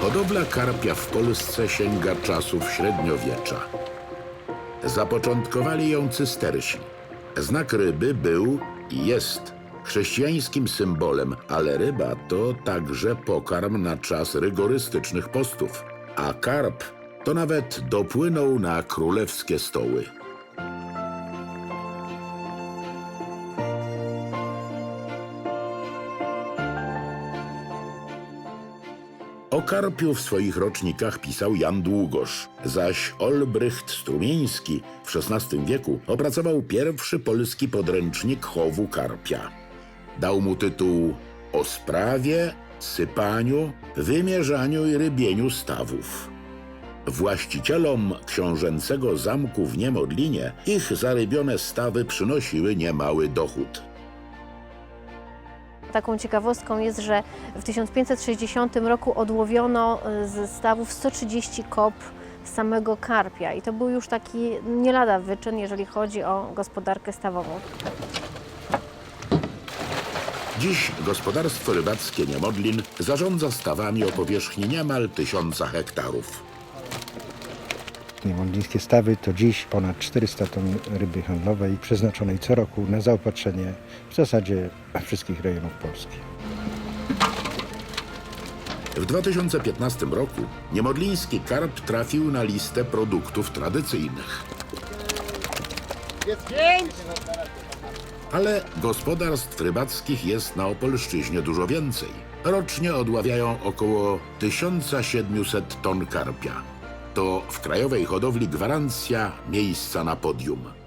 Hodowla karpia w Polsce sięga czasów średniowiecza. Zapoczątkowali ją cystersi. Znak ryby był i jest chrześcijańskim symbolem, ale ryba to także pokarm na czas rygorystycznych postów, a karp to nawet dopłynął na królewskie stoły. O karpiu w swoich rocznikach pisał Jan Długosz, zaś Olbrycht Strumieński w XVI wieku opracował pierwszy polski podręcznik chowu karpia. Dał mu tytuł o sprawie, sypaniu, wymierzaniu i rybieniu stawów. Właścicielom książęcego zamku w Niemodlinie ich zarybione stawy przynosiły niemały dochód. Taką ciekawostką jest, że w 1560 roku odłowiono y, ze stawów 130 kop samego karpia i to był już taki nie lada wyczyn, jeżeli chodzi o gospodarkę stawową. Dziś gospodarstwo rybackie Niemodlin zarządza stawami o powierzchni niemal tysiąca hektarów. Niemodlińskie stawy to dziś ponad 400 ton ryby handlowej przeznaczonej co roku na zaopatrzenie w zasadzie wszystkich rejonów Polski. W 2015 roku niemodliński karp trafił na listę produktów tradycyjnych. Ale gospodarstw rybackich jest na Opolszczyźnie dużo więcej. Rocznie odławiają około 1700 ton karpia. To w krajowej hodowli gwarancja miejsca na podium.